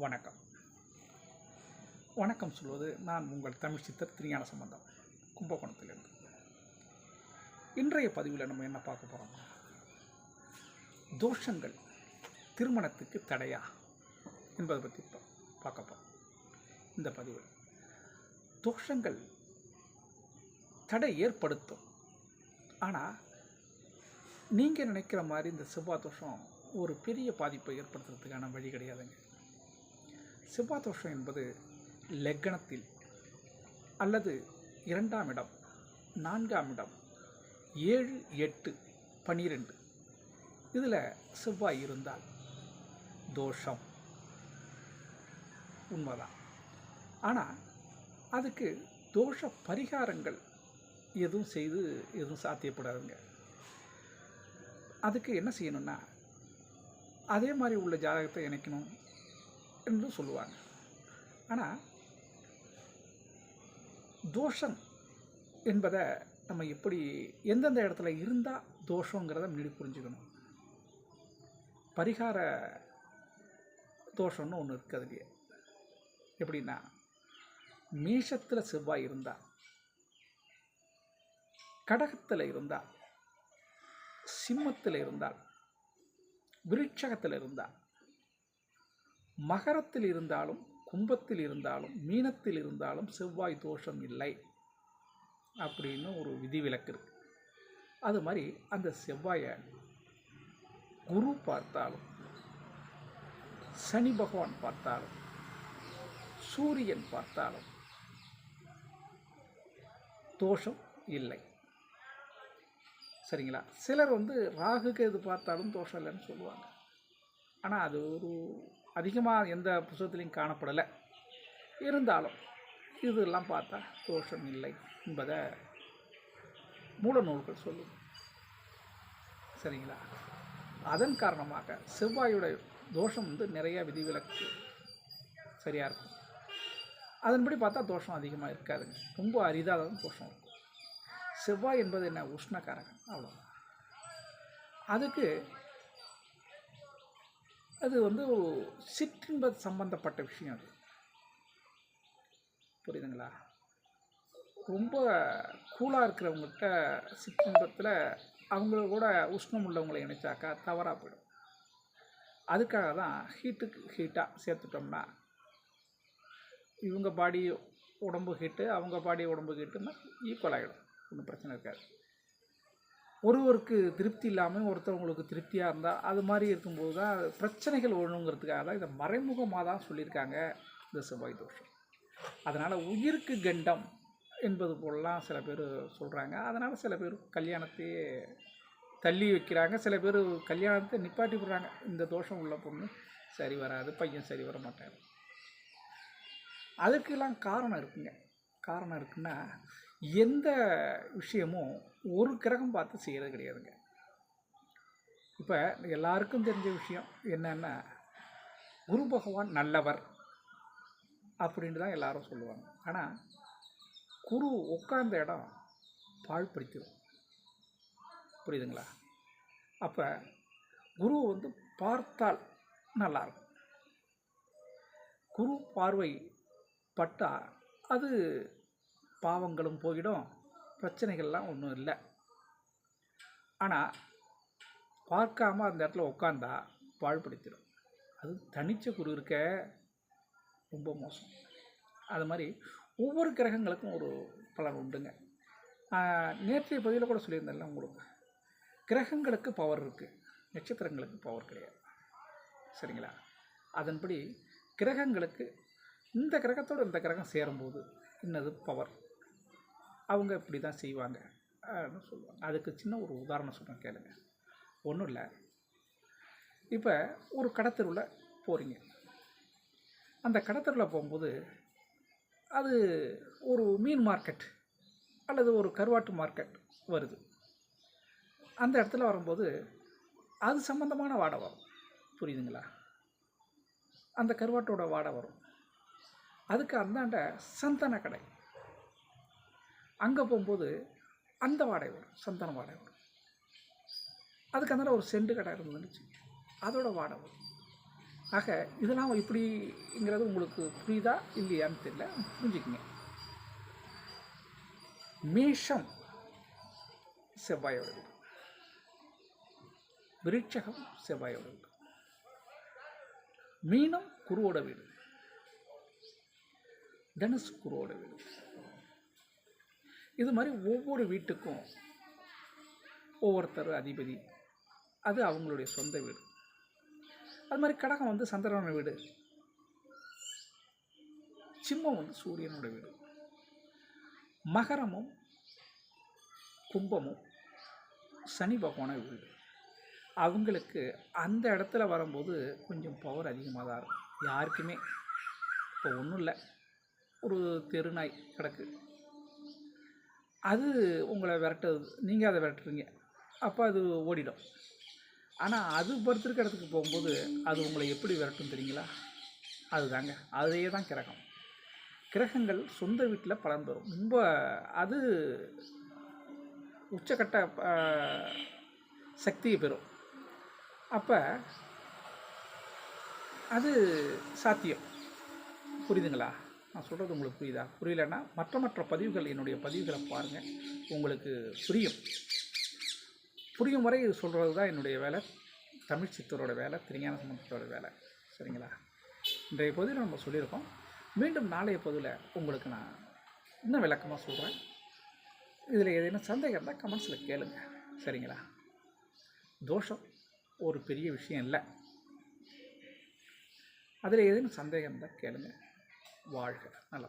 வணக்கம். வணக்கம் சொல்வது நான் உங்கள் தமிழ் சித்தர் திருஞான சம்பந்தம் கும்பகோணத்திலிருந்து. இன்றைய பதிவில் நம்ம என்ன பார்க்க போகிறோம் தோஷங்கள் திருமணத்துக்கு தடையா என்பதை பற்றி பா- பார்க்க போகிறோம் இந்த பதிவில். தோஷங்கள் தடை ஏற்படுத்தும். ஆனால் நீங்கள் நினைக்கிற மாதிரி இந்த செவ்வாய் தோஷம் ஒரு பெரிய பாதிப்பை ஏற்படுத்துறதுக்கான வழி கிடையாதுங்க. செவ்வாய் தோஷம் என்பது லக்கணத்தில் அல்லது இரண்டாம் இடம் நான்காம் இடம் ஏழு எட்டு பன்னிரெண்டு இதில் செவ்வாய் இருந்தால் தோஷம். உண்மைதான். ஆனால் அதுக்கு தோஷ பரிகாரங்கள் எதுவும் செய்து எதுவும் சாத்தியப்படாதுங்க. அதுக்கு என்ன செய்யணும்னா அதே மாதிரி உள்ள ஜாதகத்தை இணைக்கணும். என்று சொல்லுவாங்க. ஆனால் தோஷம் என்பதை நம்ம எப்படி எந்தெந்த இடத்துல இருந்தால் தோஷங்கிறத முன்னாடி புரிஞ்சுக்கணும். பரிகார தோஷம்னு ஒன்று இருக்குது அதுலேயே. எப்படின்னா மேஷத்தில் செவ்வாய் இருந்தால் கடகத்தில் இருந்தால் சிம்மத்தில் இருந்தால் விருட்சகத்தில் இருந்தால் மகரத்தில் இருந்தாலும் கும்பத்தில் இருந்தாலும் மீனத்தில் இருந்தாலும் செவ்வாய் தோஷம் இல்லை அப்படின்னு ஒரு விதிவிலக்கு இருக்கு. அது மாதிரி அந்த செவ்வாயை குரு பார்த்தாலும் சனி பகவான் பார்த்தாலும் சூரியன் பார்த்தாலும் தோஷம் இல்லை. சரிங்களா? சிலர் வந்து ராகுக்கு எது பார்த்தாலும் தோஷம் இல்லைன்னு சொல்லுவாங்க. ஆனால் அது ஒரு அதிகமாக எந்த புத்தகத்துலையும் காணப்படலை. இருந்தாலும் இதெல்லாம் பார்த்தா தோஷம் இல்லை என்பதை மூல நூல்கள் சொல்லும் சரிங்களா? அதன் காரணமாக செவ்வாயுடைய தோஷம் வந்து நிறைய விதிவிலக்கு சரியாக இருக்கும். அதன்படி பார்த்தா தோஷம் அதிகமாக இருக்காதுங்க. ரொம்ப அரிதாக தான் தோஷம் இருக்கும். செவ்வாய் என்பது என்ன? உஷ்ணகாரகன் அவ்வளோதான் அதுக்கு அது வந்து சிற்றின்ப சம்பந்தப்பட்ட விஷயம் அது. புரியுதுங்களா? ரொம்ப கூலாக இருக்கிறவங்ககிட்ட சிற்றின்பத்தில் அவங்கள கூட உஷ்ணம் உள்ளவங்களை இணைச்சாக்கா தவறாக போயிடும். அதுக்காக தான் ஹீட்டுக்கு ஹீட்டாக சேர்த்துட்டோம்னா இவங்க பாடி உடம்பு ஹீட்டு அவங்க பாடி உடம்பு ஹீட்டுன்னா ஈக்குவல் ஆகிடும் ஒன்றும் பிரச்சனை இருக்காது. ஒருவருக்கு திருப்தி இல்லாமல் ஒருத்தவங்களுக்கு திருப்தியாக இருந்தால் அது மாதிரி இருக்கும்போது தான் பிரச்சனைகள் ஒழுங்குங்கிறதுக்காக தான் இதை மறைமுகமாக தான் சொல்லியிருக்காங்க இந்த செவ்வாய் தோஷம். அதனால் உயிருக்கு கண்டம் என்பது போலலாம் சில பேர் சொல்கிறாங்க அதனால் சில பேர் கல்யாணத்தையே தள்ளி வைக்கிறாங்க. சில பேர் கல்யாணத்தை நிப்பாட்டி விடுறாங்க. இந்த தோஷம் உள்ள பொண்ணு சரி வராது பையன் சரி வர மாட்டார். அதுக்கெல்லாம் காரணம் இருக்குங்க. காரணம் இருக்குன்னா எந்த விஷயமும் ஒரு கிரகம் பார்த்து செய்கிறது கிடையாதுங்க. இப்போ எல்லாருக்கும் தெரிஞ்ச விஷயம் என்னென்னா குரு பகவான் நல்லவர் அப்படின்ட்டு தான் எல்லாரும் சொல்லுவாங்க. ஆனால் குரு உட்கார்ந்த இடம் பாழ்படுத்திடும் புரியுதுங்களா? அப்போ குரு வந்து பார்த்தால் நல்லாயிருக்கும். குரு பார்வை பட்டால் அது பாவங்களும் போயிடும் பிரச்சனைகள்லாம் ஒன்றும் இல்லை. ஆனால் பார்க்காம அந்த இடத்துல உட்காந்தா பாழ்படுத்திடும் அது தனிச்ச குரு இருக்க ரொம்ப மோசம். அது மாதிரி ஒவ்வொரு கிரகங்களுக்கும் ஒரு பலன் உண்டுங்க. நேற்றைய பதிவில் கூட சொல்லியிருந்தேன்ல உங்களுக்கு. கிரகங்களுக்கு பவர் இருக்குது நட்சத்திரங்களுக்கு பவர் கிடையாது. சரிங்களா? அதன்படி கிரகங்களுக்கு இந்த கிரகத்தோட இந்த கிரகம் சேரும்போது இன்னது பவர் அவங்க இப்படி தான் செய்வாங்க அப்படின்னு சொல்லுவாங்க. அதுக்கு சின்ன ஒரு உதாரணம் சொல்கிறேன் கேளுங்க. ஒன்றும் இல்லை. இப்போ ஒரு கடத்தருவில் போகிறீங்க அந்த கடத்தருவில் போகும்போது அது ஒரு மீன் மார்க்கெட் அல்லது ஒரு கருவாட்டு மார்க்கெட் வருது. அந்த இடத்துல வரும்போது அது சம்மந்தமான வாடை வரும். புரியுதுங்களா? அந்த கருவாட்டோட வாடை வரும். அதுக்கு அந்தாண்ட சந்தன கடை. அங்கே போகும்போது அந்த வாடகை வரும் சந்தன வாடகை வரும் அதுக்கு அந்த ஒரு செண்டு கடை இருந்துச்சு அதோட வாடகை வரும் ஆக இதெல்லாம் இப்படிங்கிறது உங்களுக்கு புரியுதா இல்லையான்னு தெரியல. புரிஞ்சுக்குங்க. மேஷம் செவ்வாயோட வீடு. விருட்சகம் செவ்வாயோட வீடு. மீனம் குருவோட வீடு. தனுஷ் குருவோட வீடு. இது மாதிரி ஒவ்வொரு வீட்டுக்கும் ஒவ்வொருத்தர் அதிபதி. அது அவங்களுடைய சொந்த வீடு. அது மாதிரி கடகம் வந்து சந்திரனோட வீடு. சிம்மம் வந்து சூரியனோட வீடு. மகரமும் கும்பமும் சனி பகவான வீடு. அவங்களுக்கு அந்த இடத்துல வரும்போது கொஞ்சம் பவர் அதிகமாக தான் இருக்கும். யாருக்குமே இப்போ ஒன்றும் இல்லை. ஒரு தெருநாய் கிடக்கு. அது உங்களை விரட்டுது. நீங்கள் அதை விரட்டுறீங்க. அப்போ அது ஓடிடும். ஆனால் அது படுத்திருக்க இடத்துக்கு போகும்போது அது உங்களை எப்படி விரட்டும் தெரியுங்களா? அதுதாங்க. அதே தான் கிரகம். கிரகங்கள் சொந்த வீட்டில் பலன் தரும். ரொம்ப அது உச்சக்கட்ட சக்தியை பெறும். அப்போ அது சாத்தியம். புரியுதுங்களா? நான் சொல்கிறது உங்களுக்கு புரியுதா? புரியலன்னா மற்ற மற்ற பதிவுகள் என்னுடைய பதிவுகளை பாருங்கள் உங்களுக்கு புரியும். புரியும் வரை இது சொல்கிறது தான் என்னுடைய வேலை. தமிழ் சித்தரோட வேலை திருஞான சம்பந்தத்தோட வேலை. சரிங்களா? இன்றைய பகுதியில் நம்ம சொல்லியிருக்கோம். மீண்டும் நாளைய பகுதியில் உங்களுக்கு நான் இன்னும் விளக்கமாக சொல்கிறேன் இதில் ஏதேனும் சந்தேகம் இருந்தால் கமெண்ட்ஸில் கேளுங்க. சரிங்களா? தோஷம் ஒரு பெரிய விஷயம் இல்லை. அதில் ஏதேனும் சந்தேகம் இருந்தால் கேளுங்கள் வாழ்க நல்ல